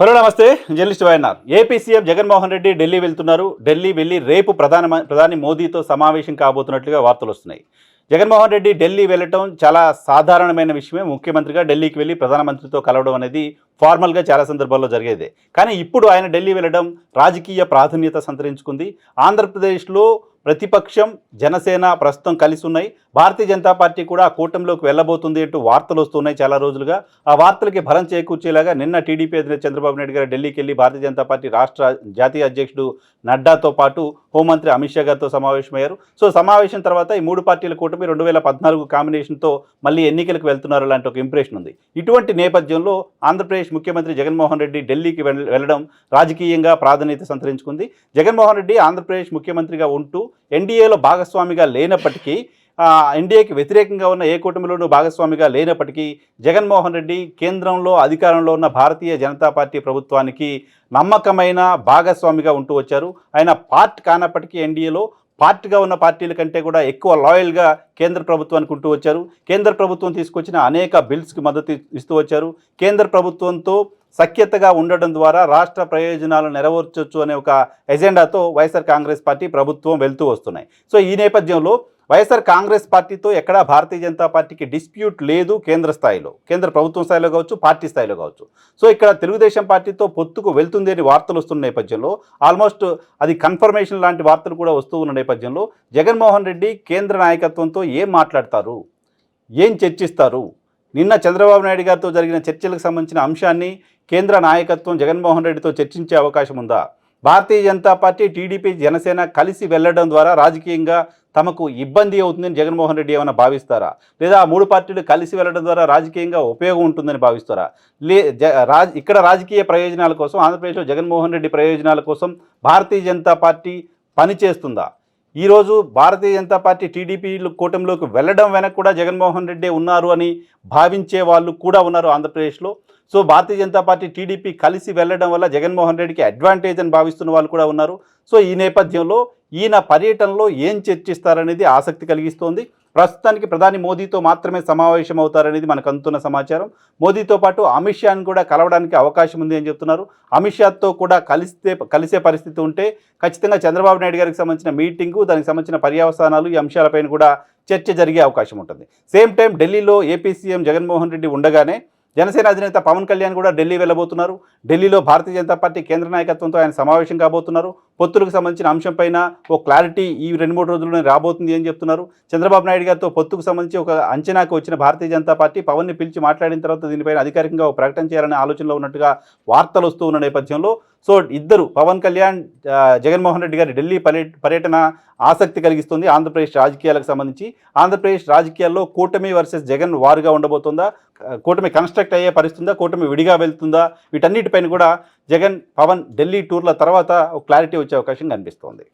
Hello నమస్తే. Journalist YNR. AP CM Jaganmohan Reddy Delhi వెళ్తున్నారు. ఢిల్లీ వెళ్ళి రేపు ప్రధాన ప్రధాని మోదీతో సమావేశం కాబోతున్నట్లుగా వార్తలు వస్తున్నాయి. జగన్మోహన్ రెడ్డి ఢిల్లీ వెళ్ళటం చాలా సాధారణమైన విషయమే. ముఖ్యమంత్రిగా ఢిల్లీకి వెళ్ళి ప్రధానమంత్రితో కలవడం అనేది ఫార్మల్గా చాలా సందర్భాల్లో జరిగేదే. కానీ ఇప్పుడు ఆయన ఢిల్లీ వెళ్ళడం రాజకీయ ప్రాధాన్యత సంతరించుకుంది. ఆంధ్రప్రదేశ్లో ప్రతిపక్షం జనసేన ప్రస్తుతం కలిసి ఉన్నాయి. భారతీయ జనతా పార్టీ కూడా ఆ కూటమిలోకి వెళ్ళబోతుంది అంటూ వార్తలు వస్తున్నాయి చాలా రోజులుగా. ఆ వార్తలకి బలం చేకూర్చేలాగా నిన్న టీడీపీ అధినేత చంద్రబాబు నాయుడు గారు ఢిల్లీకి వెళ్ళి భారతీయ జనతా పార్టీ రాష్ట్ర జాతీయ అధ్యక్షుడు నడ్డాతో పాటు హోంమంత్రి అమిత్ షా గారితో సమావేశమయ్యారు. సో సమావేశం తర్వాత ఈ మూడు పార్టీల కూటమి రెండు వేల పద్నాలుగు కాంబినేషన్తో మళ్ళీ ఎన్నికలకు వెళ్తున్నారు లాంటి ఒక ఇంప్రెషన్ ఉంది. ఇటువంటి నేపథ్యంలో ఆంధ్రప్రదేశ్ ముఖ్యమంత్రి జగన్మోహన్ రెడ్డి ఢిల్లీకి వెళ్ళడం రాజకీయంగా ప్రాధాన్యత సంతరించుకుంది. జగన్మోహన్ రెడ్డి ఆంధ్రప్రదేశ్ ముఖ్యమంత్రిగా ఉంటూ ఎన్డీఏలో భాగస్వామిగా లేనప్పటికీ ఎన్డీఏకి వ్యతిరేకంగా ఉన్న ఏ కూటమిలోనూ భాగస్వామిగా లేనప్పటికీ జగన్మోహన్ రెడ్డి కేంద్రంలో అధికారంలో ఉన్న భారతీయ జనతా పార్టీ ప్రభుత్వానికి నమ్మకమైన భాగస్వామిగా ఉంటూ వచ్చారు. ఆయన పార్ట్ కానప్పటికీ ఎన్డీఏలో పార్టీగా ఉన్న పార్టీల కంటే కూడా ఎక్కువ లాయల్గా కేంద్ర ప్రభుత్వానికి ఉంటూ వచ్చారు. కేంద్ర ప్రభుత్వం తీసుకొచ్చిన అనేక బిల్స్కి మద్దతు ఇస్తూ వచ్చారు. కేంద్ర ప్రభుత్వంతో సఖ్యతగా ఉండడం ద్వారా రాష్ట్ర ప్రయోజనాలు నెరవేర్చొచ్చు అనే ఒక ఎజెండాతో వైఎస్ఆర్ కాంగ్రెస్ పార్టీ ప్రభుత్వం వెళ్తూ వస్తున్నాయి. సో ఈ నేపథ్యంలో వైఎస్ఆర్ కాంగ్రెస్ పార్టీతో ఎక్కడా భారతీయ జనతా పార్టీకి డిస్ప్యూట్ లేదు కేంద్ర స్థాయిలో కేంద్ర ప్రభుత్వం స్థాయిలో కావచ్చు పార్టీ స్థాయిలో కావచ్చు. సో ఇక్కడ తెలుగుదేశం పార్టీతో పొత్తుకు వెళ్తుంది అని వార్తలు వస్తున్న నేపథ్యంలో ఆల్మోస్ట్ అది కన్ఫర్మేషన్ లాంటి వార్తలు కూడా వస్తూ ఉన్న నేపథ్యంలో జగన్మోహన్ రెడ్డి కేంద్ర నాయకత్వంతో ఏం మాట్లాడతారు? ఏం చర్చిస్తారు? నిన్న చంద్రబాబు నాయుడు గారితో జరిగిన చర్చలకు సంబంధించిన అంశాన్ని కేంద్ర నాయకత్వం జగన్మోహన్ రెడ్డితో చర్చించే అవకాశం ఉందా? భారతీయ జనతా పార్టీ టీడీపీ జనసేన కలిసి వెళ్ళడం ద్వారా రాజకీయంగా తమకు ఇబ్బంది అవుతుందని జగన్మోహన్ రెడ్డి ఏమైనా భావిస్తారా? లేదా ఆ మూడు పార్టీలు కలిసి వెళ్ళడం ద్వారా రాజకీయంగా ఉపయోగం ఉంటుందని భావిస్తారా? లే జ రాజ్ ఇక్కడ రాజకీయ ప్రయోజనాల కోసం ఆంధ్రప్రదేశ్లో జగన్మోహన్ రెడ్డి ప్రయోజనాల కోసం భారతీయ జనతా పార్టీ పనిచేస్తుందా? ఈరోజు భారతీయ జనతా పార్టీ టీడీపీ కూటమిలోకి వెళ్ళడం వెనక కూడా జగన్మోహన్ రెడ్డి ఉన్నారు అని భావించే వాళ్ళు కూడా ఉన్నారు ఆంధ్రప్రదేశ్లో. So Bharatiya Janata Party TDP కలిసి వెళ్ళడం వల్ల జగన్మోహన్ రెడ్డికి అడ్వాంటేజ్ అని భావిస్తున్న వాళ్ళు కూడా ఉన్నారు. సో ఈ నేపథ్యంలో ఈయన పర్యటనలో ఏం చర్చిస్తారనేది ఆసక్తి కలిగిస్తోంది. ప్రస్తుతానికి ప్రధాని మోదీతో మాత్రమే సమావేశం అవుతారనేది మనకు అందుతున్న సమాచారం. మోదీతో పాటు అమిత్ షాను కూడా కలవడానికి అవకాశం ఉంది అని చెప్తున్నారు. అమిత్ షాతో కూడా కలిస్తే కలిసే పరిస్థితి ఉంటే ఖచ్చితంగా చంద్రబాబు నాయుడు గారికి సంబంధించిన మీటింగు దానికి సంబంధించిన పర్యవసానాలు ఈ అంశాలపైన కూడా చర్చ జరిగే అవకాశం ఉంటుంది. సేమ్ టైం ఢిల్లీలో ఏపీ సీఎం జగన్మోహన్ రెడ్డి ఉండగానే జనసేన అధినేత పవన్ కళ్యాణ్ కూడా ఢిల్లీ వెళ్ళబోతున్నారు. ఢిల్లీలో భారతీయ జనతా పార్టీ కేంద్ర నాయకత్వంతో ఆయన సమావేశం కాబోతున్నారు. పొత్తులకు సంబంధించిన అంశంపైన ఓ క్లారిటీ ఈ రెండు మూడు రోజుల్లోనే రాబోతుంది అని చెప్తున్నారు. చంద్రబాబు నాయుడు గారితో పొత్తుకు సంబంధించి ఒక అంచనాకు వచ్చిన భారతీయ జనతా పార్టీ పవన్ని పిలిచి మాట్లాడిన తర్వాత దీనిపైన అధికారికంగా ఒక ప్రకటన చేయాలనే ఆలోచనలో ఉన్నట్టుగా వార్తలు వస్తూ ఉన్న నేపథ్యంలో సో ఇద్దరు పవన్ కళ్యాణ్ జగన్మోహన్ రెడ్డి గారి ఢిల్లీ పర్య పర్యటన ఆసక్తి కలిగిస్తుంది ఆంధ్రప్రదేశ్ రాజకీయాలకు సంబంధించి. ఆంధ్రప్రదేశ్ రాజకీయాల్లో కూటమి వర్సెస్ జగన్ వారుగా ఉండబోతుందా? కూటమి కన్స్ట్రక్ట్ అయ్యే పరిస్థితుందా? కూటమి విడిగా వెళ్తుందా? వీటన్నిటిపైన కూడా జగన్ పవన్ ఢిల్లీ టూర్ల తర్వాత ఒక క్లారిటీ వచ్చే అవకాశం కనిపిస్తోంది.